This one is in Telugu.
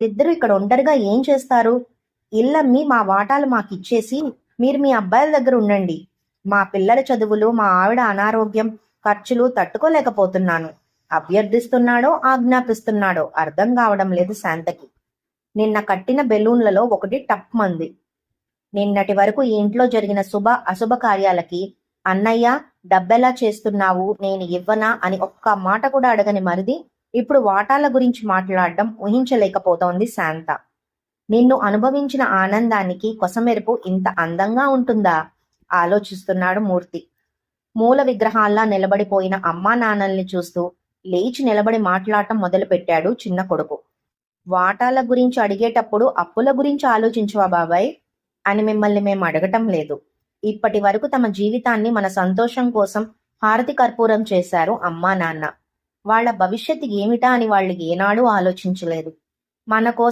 ఇద్దరు ఇక్కడ ఒంటరిగా ఏం చేస్తారు? ఇల్లమ్మి మా వాటాలు మాకిచ్చేసి మీరు మీ అబ్బాయిల దగ్గర ఉండండి. మా పిల్లల చదువులు మా ఆవిడ అనారోగ్యం ఖర్చులు తట్టుకోలేకపోతున్నాను. అభ్యర్థిస్తున్నాడో ఆజ్ఞాపిస్తున్నాడో అర్థం కావడం లేదు శాంతకి. నిన్న కట్టిన బెలూన్లలో ఒకటి టప్ మంది. నిన్నటి వరకు ఈ ఇంట్లో జరిగిన శుభ అశుభ కార్యాలకి అన్నయ్య డబ్బెలా చేస్తున్నావు? నేను ఇవ్వనా? అని ఒక్క మాట కూడా అడగని మరిది ఇప్పుడు వాటాల గురించి మాట్లాడడం ఊహించలేకపోతోంది శాంత. నిన్ను అనుభవించిన ఆనందానికి కొసమెరుపు ఇంత అందంగా ఉంటుందా? ఆలోచిస్తున్నాడు మూర్తి. మూల విగ్రహాల్లా నిలబడిపోయిన అమ్మా నాన్నల్ని చూస్తూ లేచి నిలబడి మాట్లాడటం మొదలుపెట్టాడు చిన్న కొడుకు. వాటాల గురించి అడిగేటప్పుడు అప్పుల గురించి ఆలోచించవా బాబాయ్? అని మిమ్మల్ని మేము అడగటం లేదు. ఇప్పటి వరకు తమ జీవితాన్ని మన సంతోషం కోసం హారతి కర్పూరం చేశారు అమ్మా నాన్న. వాళ్ళ భవిష్యత్తు ఏమిటా అని వాళ్ళు ఏనాడూ ఆలోచించలేదు. మన కోసం